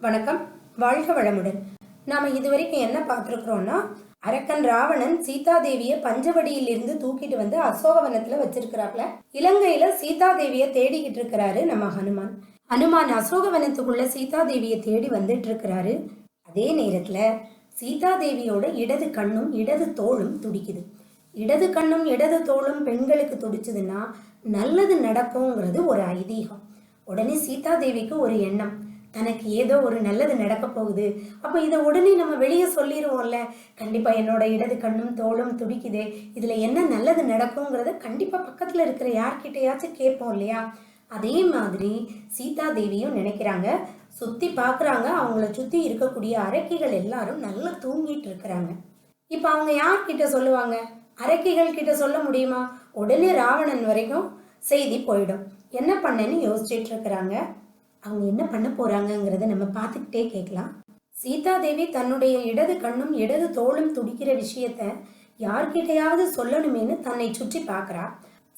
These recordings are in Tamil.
வணக்கம். வாழ்க வளமுடன். நாம இதுவரைக்கும் என்ன பார்த்துருக்குறோம்னா அரக்கன் ராவணன் சீதாதேவியை பஞ்சவடியிலிருந்து இருந்து தூக்கிட்டு வந்து அசோகவனத்துல வச்சிருக்கிறாப்ல இலங்கையில சீதாதேவியை தேடிக்கிட்டு இருக்கிறாரு நம்ம ஹனுமான். ஹனுமான் அசோகவனத்துக்குள்ள சீதாதேவியை தேடி வந்துட்டு இருக்கிறாரு. அதே நேரத்துல சீதாதேவியோட இடது கண்ணும் இடது தோளும் துடிக்குது. இடது கண்ணும் இடது தோளும் பெண்களுக்கு துடிச்சதுன்னா நல்லது நடக்குங்கிறது ஒரு ஐதீகம். உடனே சீதாதேவிக்கு ஒரு எண்ணம். தனக்கு ஏதோ ஒரு நல்லது நடக்க போகுது. அப்போ இதை உடனே நம்ம வெளியே சொல்லிடுவோம்ல கண்டிப்பாக என்னோட இடது கண்ணும் தோளும் துடிக்குதே. இதில் என்ன நல்லது நடக்குங்கிறத கண்டிப்பாக பக்கத்தில் இருக்கிற யார்கிட்டயாச்சும் கேட்போம் இல்லையா? அதே மாதிரி சீதா தேவியும் நினைக்கிறாங்க. சுற்றி பார்க்குறாங்க அவங்கள சுற்றி இருக்கக்கூடிய அரக்கிகள் எல்லாரும் நல்லா தூங்கிட்டு இருக்கிறாங்க. இப்போ அவங்க யார்கிட்ட சொல்லுவாங்க? அரக்கிகள் கிட்ட சொல்ல முடியுமா? உடனே ராவணன் வரைக்கும் செய்தி போயிடும். என்ன பண்ணேன்னு யோசிச்சுட்டு இருக்கிறாங்க. அவங்க என்ன பண்ண போறாங்கங்கிறத நம்ம பார்த்துக்கிட்டே கேட்கலாம். சீதாதேவி தன்னுடைய இடது கண்ணும் இடது தோளும் துடிக்கிற விஷயத்த யார்கிட்டையாவது சொல்லணுமேனு தன்னை சுற்றி பார்க்கறா.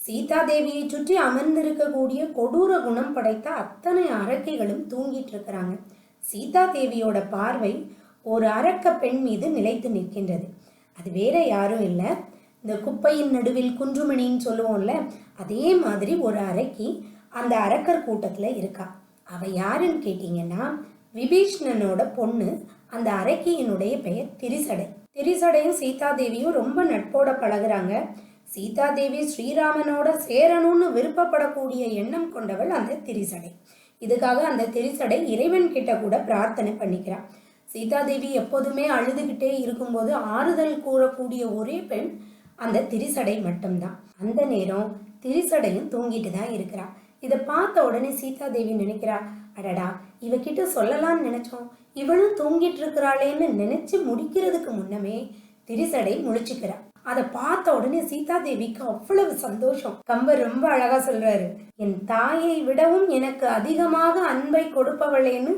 சீதாதேவியை சுற்றி அமர்ந்திருக்கக்கூடிய கொடூர குணம் படைத்த அத்தனை அரக்கைகளும் தூங்கிட்டு இருக்கிறாங்க. சீதாதேவியோட பார்வை ஒரு அரக்க பெண் மீது நிலைத்து நிற்கின்றது. அது வேற யாரும் இல்லை. இந்த குப்பையின் நடுவில் குன்றுமணின்னு சொல்லுவோம்ல அதே மாதிரி ஒரு அரக்கி அந்த அரக்கர் கூட்டத்தில் இருக்கா. அவள் யாருன்னு கேட்டிங்கன்னா விபீஷ்ணனோட பொண்ணு அந்த அரக்கியினுடைய பெயர் திரிசடை. திரிசடையும் சீதாதேவியும் ரொம்ப நட்போட பழகுறாங்க. சீதாதேவி ஸ்ரீராமனோட சேரணும்னு விருப்பப்படக்கூடிய எண்ணம் கொண்டவள் அந்த திரிசடை. இதுக்காக அந்த திரிசடை இறைவன் கிட்ட கூட பிரார்த்தனை பண்ணிக்கிறான் சீதாதேவி எப்போதுமே அழுதுகிட்டே இருக்கும்போது ஆறுதல் கூறக்கூடிய ஒரே பெண் அந்த திரிசடை மட்டும்தான். அந்த நேரம் திரிசடையும் தூங்கிட்டு தான் இருக்கிறான் இதை பார்த்த உடனே சீதா தேவி நினைக்கிறா அடடா இவகிட்ட சொல்லலாம்னு நினைச்சோம். இவளும் தூங்கிட்டு இருக்கிறாளேன்னு நினைச்சு முடிக்கிறதுக்கு முன்னமே திரிசடை முழிச்சுக்கிறா. அதை பார்த்த உடனே சீதா தேவிக்கு அவ்வளவு சந்தோஷம். கம்பர் ரொம்ப அழகா சொல்றாரு என் தாயை விடவும் எனக்கு அதிகமாக அன்பை கொடுப்பவளேன்னு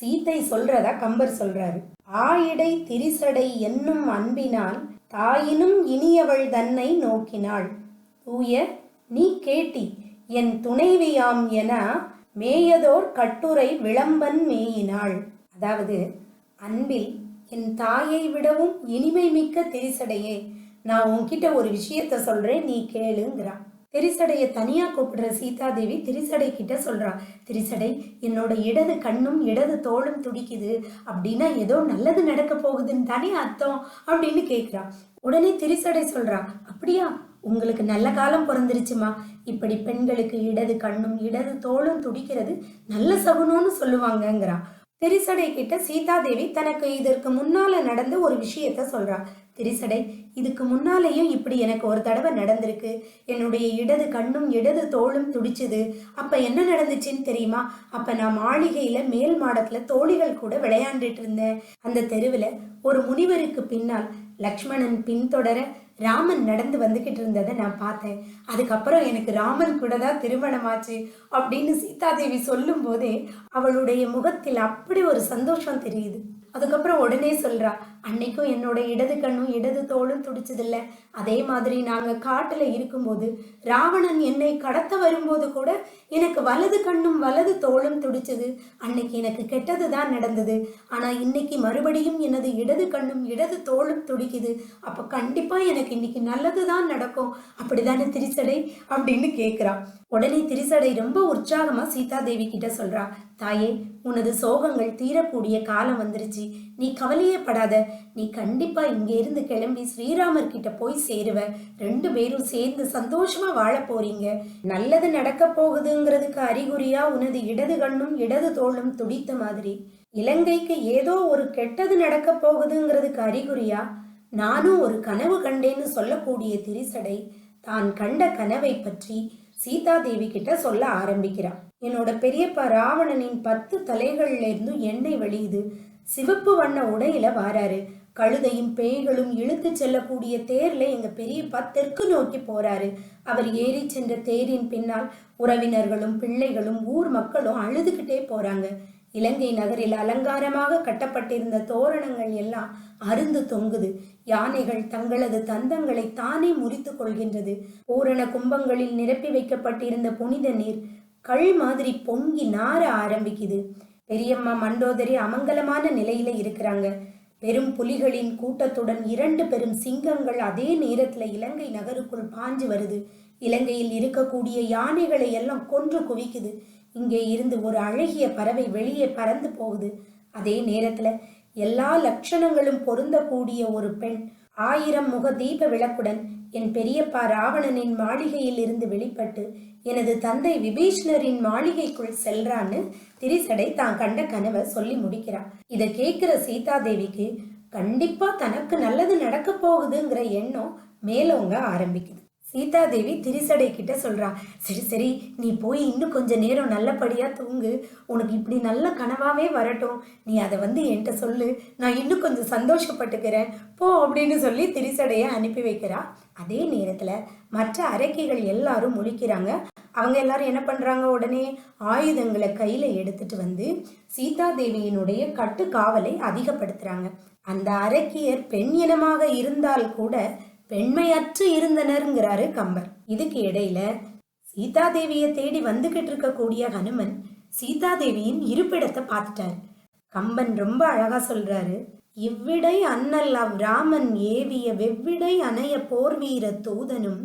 சீத்தை சொல்றதா கம்பர் சொல்றாரு. ஆயிடை திரிசடை என்னும் அன்பினால் தாயினும் இனியவள் தன்னை நோக்கினாள். தூய நீ கேட்டி என் துணைவியாம் என மேயதோர் கட்டுரை விளம்பன் மேயினாள். அதாவது அன்பில் என் தாயை விடவும் இனிமை மிக்க திரிசடையே. நான் உன்கிட்ட ஒரு விஷயத்த சொல்றேன் நீ கேளுங்கிறான் திரிசடையை தனியா கூப்பிடுற சீதாதேவி திரிசடை கிட்ட சொல்றா. திரிசடை என்னோட இடது கண்ணும் இடது தோளும் துடிக்குது. அப்படின்னா ஏதோ நல்லது நடக்க போகுதுன்னு தானே அர்த்தம் அப்படின்னு கேட்குறா உடனே திரிசடை சொல்றா அப்படியா? உங்களுக்கு நல்ல காலம் பிறந்துருச்சுமா? இப்படி பெண்களுக்கு இடது கண்ணும் இடது தோளும் துடிக்கிறது நல்ல சகுனம்னு சொல்லுவாங்கங்கிறா திரிசடை கிட்ட சீதாதேவி தனக்கு இதற்கு முன்னால நடந்த ஒரு விஷயத்த சொல்றா. திரிசடை இதுக்கு முன்னாலேயும் இப்படி எனக்கு ஒரு தடவை நடந்திருக்கு. என்னுடைய இடது கண்ணும் இடது தோளும் துடிச்சுது. அப்ப என்ன நடந்துச்சுன்னு தெரியுமா? அப்ப நான் மாளிகையில மேல் மாடத்துல தோழிகள் கூட விளையாண்டுட்டு இருந்தேன். அந்த தெருவில் ஒரு முனிவருக்கு பின்னால் லக்ஷ்மணன் பின்தொடர ராமன் நடந்து வந்துக்கிட்டு இருந்ததை நான் பார்த்தேன். அதுக்கப்புறம் எனக்கு ராமன் கூட தான் திருமணமாச்சு அப்படின்னு சீதாதேவி சொல்லும் போதே அவளுடைய முகத்தில் அப்படி ஒரு சந்தோஷம் தெரியுது. அதுக்கப்புறம் உடனே சொல்றா அன்னைக்கும் என்னோட இடது கண்ணும் இடது தோளும் துடிச்சதில்ல. அதே மாதிரி நாங்கள் காட்டில் இருக்கும்போது ராவணன் என்னை கடத்த வரும்போது கூட எனக்கு வலது கண்ணும் வலது தோளும் துடிச்சது. அன்னைக்கு எனக்கு கெட்டது தான் நடந்தது. ஆனால் இன்னைக்கு மறுபடியும் எனது இடது கண்ணும் இடது தோளும் துடிக்குது. அப்போ கண்டிப்பாக எனக்கு இன்னைக்கு நல்லது தான் நடக்கும். அப்படிதானே திரிசடை அப்படின்னு கேட்குறான் உடனே திரிசடை ரொம்ப உற்சாகமா சீதாதேவி கிட்ட சொல்றா தாயே உனது சோகங்கள் தீரக்கூடிய காலம் வந்துருச்சு. நீ கவலையே படாத. நீ கண்டிப்பா இங்க இருந்து கிளம்பி ஸ்ரீராமர் கிட்ட போய் சேருவ. ரெண்டு பேரும் சேர்ந்து சந்தோஷமா வாழ போறீங்க. நல்லது நடக்க போகுதுங்கிறதுக்கு அறிகுறியா உனது இடது கண்ணும் இடது தோளும் துடித்த மாதிரி. இலங்கைக்கு ஏதோ ஒரு கெட்டது நடக்க போகுதுங்கிறதுக்கு அறிகுறியா? நானும் ஒரு கனவு கண்டேன்னு சொல்லக்கூடிய திரிசடை தான் கண்ட கனவை பற்றி சீதா தேவி கிட்ட சொல்ல ஆரம்பிக்கிறான். என்னோட பெரியப்பா ராவணனின் பத்து தலைகள்ல இருந்தும் எண்ணெய் வெளியுது சிவப்பு வண்ண உடையில வாராரு. கழுதையும் பேய்களும் இழுத்து செல்லக்கூடிய தேர்ல எங்க பெரியப்பா தெற்கு நோக்கி போறாரு. அவர் ஏறி சென்ற தேரின் பின்னால் உறவினர்களும் பிள்ளைகளும் ஊர் மக்களும் அழுதுகிட்டே போறாங்க. இலங்கை நகரில் அலங்காரமாக கட்டப்பட்டிருந்த தோரணங்கள் எல்லாம் அருந்து தொங்குது. யானைகள் தங்களது தந்தங்களை தானே முறித்து கொள்கின்றது. பூரண கும்பங்களில் நிரப்பி வைக்கப்பட்டிருந்த புனித நீர் கள் மாதிரி பொங்கி நார ஆரம்பிக்குது. பெரியம்மா மண்டோதரி அமங்கலமான நிலையில இருக்கிறாங்க. பெரும் புலிகளின் கூட்டத்துடன் இரண்டு பெரும் சிங்கங்கள் அதே நேரத்துல இலங்கை நகருக்குள் பாஞ்சு வருது. இலங்கையில் இருக்கக்கூடிய யானைகளை எல்லாம் கொன்று குவிக்குது. இங்கே இருந்து ஒரு அழகிய பறவை வெளியே பறந்து போகுது. அதே நேரத்துல எல்லா லட்சணங்களும் பொருந்தக்கூடிய ஒரு பெண் ஆயிரம் முக தீப விளக்குடன் என் பெரியப்பா ராவணனின் மாளிகையில் இருந்து வெளிப்பட்டு எனது தந்தை விபீஷ்ணரின் மாளிகைக்குள் செல்றான்னு திரிசடை தான் கண்ட கனவை சொல்லி முடிக்கிறா இதை கேட்கிற சீதாதேவிக்கு கண்டிப்பா தனக்கு நல்லது நடக்க போகுதுங்கிற எண்ணம் மேலோங்க ஆரம்பிக்குது. சீதாதேவி திரிசடை கிட்ட சொல்றா சரி சரி நீ போய் இன்னும் கொஞ்ச நேரம் நல்லபடியா தூங்கு. உனக்கு இப்படி நல்ல கனவாவே வரட்டும். நீ அதை வந்து என்கிட்ட சொல்லு. நான் இன்னும் கொஞ்சம் சந்தோஷப்பட்டுக்கிறேன். போ அப்படின்னு சொல்லி திரிசடையை அனுப்பி வைக்கிறா. அதே நேரத்துல மற்ற அரக்கிகள் எல்லாரும் முழிக்கிறாங்க. அவங்க எல்லாரும் என்ன பண்றாங்க உடனே? ஆயுதங்களை கையில எடுத்துட்டு வந்து சீதாதேவியினுடைய கட்டுக்காவலை அதிகப்படுத்துறாங்க. அந்த அரக்கியர் பெண் இனமாக இருந்தால் கூட பெண்மையற்று இருந்தனருங்கிறாரு கம்பர். இதுக்கு இடையில சீதாதேவியை தேடி வந்துகிட்டு இருக்கக்கூடிய ஹனுமன் சீதாதேவியின் இருப்பிடத்தை பார்த்துட்டாரு. கம்பன் ரொம்ப அழகா சொல்றாரு இவ்விடை அண்ணல் ராமன் ஏவிய வெவ்விடை அணைய போர் வீர தூதனும்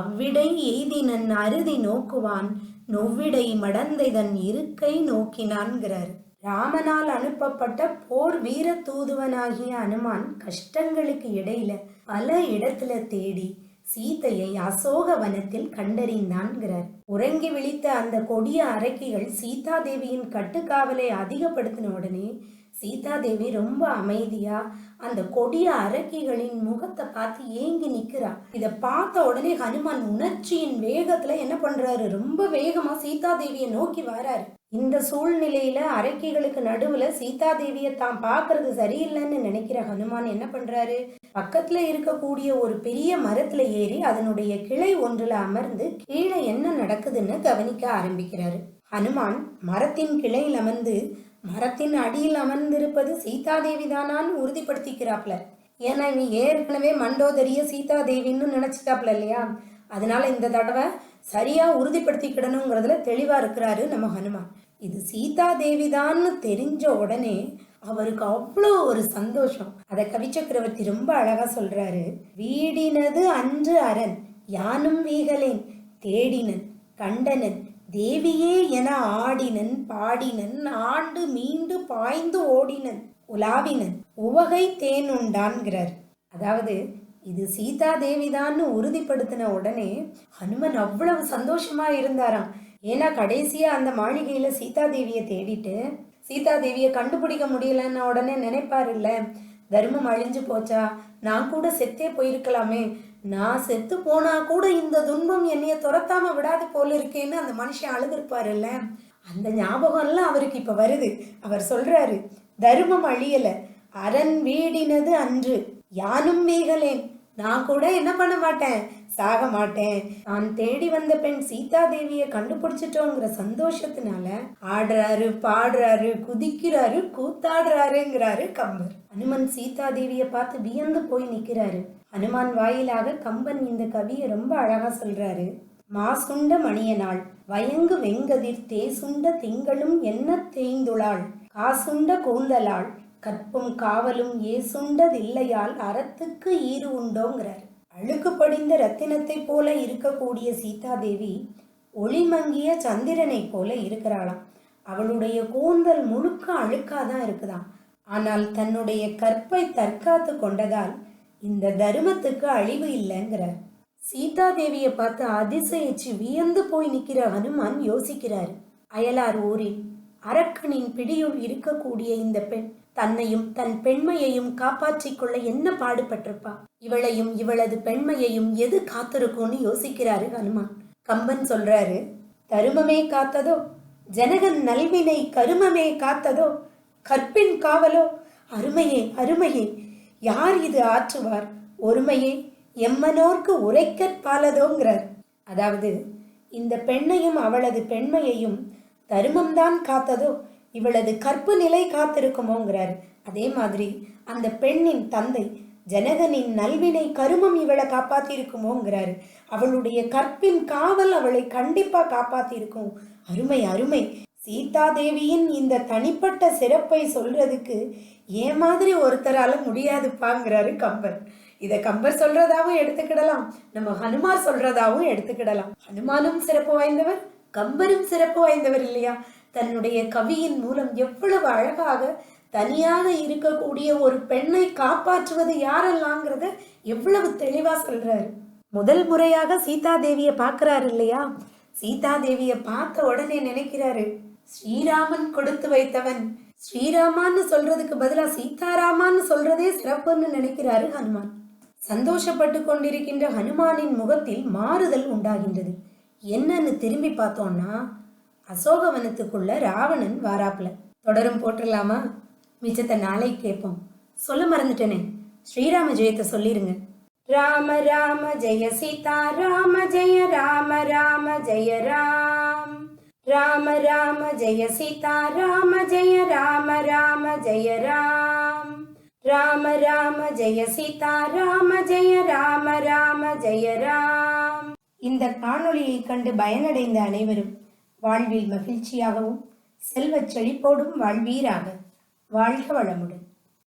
அவ்விடை எய்தினன் அருதி நோக்குவான் நொவ்விடை மடந்தைதன் இருக்கை நோக்கினான்கிறார். ராமனால் அனுப்பப்பட்ட போர் வீர தூதுவனாகிய அனுமான் கஷ்டங்களுக்கு இடையில பல இடத்துல தேடி சீதையை அசோக வனத்தில் கண்டறிந்தான்கிறார். உறங்கி விழித்த அந்த கொடிய அரக்கிகள் சீதாதேவியின் கட்டுக்காவலை அதிகப்படுத்தின உடனே சீதாதேவி ரொம்ப அமைதியா அந்த கொடிய அரக்கிகளின் முகத்தை பார்த்து ஏங்கி நிக்கிறா. இத பார்த்த உடனே ஹனுமான் உணர்ச்சியின் வேகத்துல என்ன பண்றாரு? ரொம்ப வேகமா சீதாதேவியை நோக்கி வராரு. இந்த சூழ்நிலையில அரைக்கைகளுக்கு நடுவுல சீதாதேவியை தான் பாக்குறது சரியில்லைன்னு நினைக்கிற ஹனுமான் என்ன பண்றாரு? பக்கத்துல இருக்கக்கூடிய ஒரு பெரிய மரத்துல ஏறி அதனுடைய கிளை ஒன்றுல அமர்ந்து கீழே என்ன நடக்குதுன்னு கவனிக்க ஆரம்பிக்கிறாரு. ஹனுமான் மரத்தின் கிளையில் அமர்ந்து மரத்தின் அடியில் அமர்ந்திருப்பது சீதாதேவி தானான்னு உறுதிப்படுத்திக்கிறாப்ல. ஏன்னா இவன் ஏற்கனவே மண்டோதரிய சீதாதேவின்னு நினைச்சிட்டாப்ல இல்லையா? அதனால இந்த தடவை சரியா உறுதிப்படுத்திக்கிடணுங்கிறதுல தெளிவா இருக்கிறாரு நம்ம ஹனுமான். இது சீதா தேவிதான்னு தெரிஞ்ச உடனே அவருக்கு அவ்வளோ ஒரு சந்தோஷம். அதை கவிச்சக்கரவர்த்தி ரொம்ப அழகா சொல்றாரு. வீடினது அன்று அரண் யானும் வீகலேன் தேடினன் கண்டனன் தேவியே என ஆடினன் பாடினன் ஆண்டு மீண்டு பாய்ந்து ஓடினன் உலாவினன் உவகை தேனுண்டான்கிறார். அதாவது இது சீதா தேவிதான்னு உறுதிப்படுத்தின உடனே ஹனுமன் அவ்வளவு சந்தோஷமா இருந்தாராம். ஏன்னா கடைசியா அந்த மாளிகையில சீதா தேவியை தேடிட்டு சீதா தேவியை கண்டுபிடிக்க முடியலன்னு உடனே நினைப்பாரு இல்ல தர்மம் அழிஞ்சு போச்சா? நான் கூட செத்தே போயிருக்கலாமே. நான் செத்து போனா கூட இந்த துன்பம் என்னைய துரத்தாம விடாது போல இருக்கேன்னு அந்த மனுஷன் அழுதுருப்பாருல்ல? அந்த ஞாபகம் எல்லாம் அவருக்கு இப்ப வருது. அவர் சொல்றாரு தர்மம் அழியல. அரண் வீடினது அன்று யானும் மீகலேன். நான் கூட என்ன பண்ண மாட்டேன்? சாக மாட்டேன். நான் தேடி வந்த பெண் சீதா தேவியை கண்டுபிடிச்சிட்டோங்கிற சந்தோஷத்தினால ஆடுறாரு பாடுறாரு குதிக்கிறாரு கூத்தாடுறாருங்கிறாரு கம்பர். ஹனுமன் சீதா தேவியை பார்த்து வியந்து போய் நிக்கிறாரு. ஹனுமான் வாயிலாக கம்பன் இந்த கவியை ரொம்ப அழகா சொல்றாரு. மாசுண்ட மணியனாள் வயங்கு வெங்கதிர் தேசுண்ட திங்களும் என்ன தேய்ந்துளாள்? காசுண்ட கூந்தலாள் கற்பும் காவலும் ஏசுண்டதில்லையால் அறத்துக்கு ஈறு உண்டோங்கிறார். அழுக்கு படிந்த ரத்தினத்தைப் போல இருக்கக்கூடிய சீதாதேவி ஒளிமங்கிய சந்திரனைப் போல இருக்கிறாளாம். அவளுடைய கூந்தல் முழுக்க அழுக்காதான் இருக்குதாம். ஆனால் தன்னுடைய கற்பை தற்காத்து கொண்டதால் இந்த தருமத்துக்கு அழிவு இல்லைங்கிறார். சீதாதேவியை பார்த்து அதிசயிச்சு வியந்து போய் நிற்கிற ஹனுமான் யோசிக்கிறார். அயலார் ஊரில் அரக்கனின் பிடியுள் இருக்கக்கூடிய இந்த பெண் தன்னையும் தன் பெண்மையையும் காப்பாற்றிக் கொள்ள என்ன பாடுபட்டிருப்பா? இவளையும் இவளது பெண்மையையும் எது காத்திருக்கும்னு யோசிக்கிறாரு ஹனுமான். கம்பன் சொல்றாரு தருமமே காத்ததோ? ஜனகன் நல்வினை கருமமே காத்ததோ? கற்பின் காவலோ? அருமையே அருமையே! யார் இது ஆற்றுவார்? ஒருமையே எம்மனோர்க்கு உரைக்கற்பாலதோங்கிறார் அதாவது இந்த பெண்ணையும் அவளது பெண்மையையும் தருமம்தான் காத்ததோ? இவளது கற்பு நிலை காத்திருக்குமோங்கிறார். அதே மாதிரி அந்த பெண்ணின் தந்தை ஜனகனின் நல்வினை கருமம் இவளை காப்பாத்திருக்குமோங்கிறாரு. அவளுடைய கற்பின் காவல் அவளை கண்டிப்பா காப்பாத்திருக்கும். அருமை அருமை. சீதா தேவியின் இந்த தனிப்பட்ட சிறப்பை சொல்றதுக்கு ஏன் மாதிரி ஒருத்தரால முடியாதுப்பாங்கிறாரு கம்பர். இதை கம்பர் சொல்றதாவும் எடுத்துக்கிடலாம். நம்ம ஹனுமார் சொல்றதாவும் எடுத்துக்கிடலாம். ஹனுமானும் சிறப்பு வாய்ந்தவர் கம்பரும் சிறப்பு வாய்ந்தவர் இல்லையா? தன்னுடைய கவியின் மூலம் எவ்வளவு அழகாக தனியாக இருக்கக்கூடிய ஒரு பெண்ணை காப்பாற்றுவது யாரெல்லாங்கிறத எவ்வளவு தெளிவா சொல்றாரு. முதல் முறையாக சீதா தேவியை பார்க்கறாரு இல்லையா? சீதா தேவியை பார்த்த உடனே நினைக்கிறாரு ஸ்ரீராமன் கொடுத்து வைத்தவன். ஸ்ரீராமான்னு சொல்றதுக்கு பதிலா சீதாராமான்னு சொல்றதே சிறப்புன்னு நினைக்கிறாரு ஹனுமான். சந்தோஷப்பட்டு கொண்டிருக்கின்ற ஹனுமானின் முகத்தில் மாறுதல் உண்டாகின்றது. என்னன்னு திரும்பி பார்த்தோம்னா அசோகவனத்துக்குள்ள ராவணன் வாராப்புல. தொடரும் போட்டுடலாமா மிச்சத்தை நாளை கேட்போம். சொல்ல மறந்துட்டேனே. ஸ்ரீராம ஜெயத்தை சொல்லிருங்க. ராம ராம ஜெய சீதா ராம ஜெய ராம ராம ஜெய ராம். ராம ராம ஜெய சீதா ராம ஜெய ராம ராம ஜெய ராம். ராம ராம ஜெய சீதா ராம ஜெய ராம ராம ஜெய ராம். இந்த காணொளியை கண்டு பயனடைந்த அனைவரும் வாழ்வில் மகிழ்ச்சியாகவும் செல்வச் செழிப்போடும் வாழ்வீராக. வாழ்க வளமுடன்.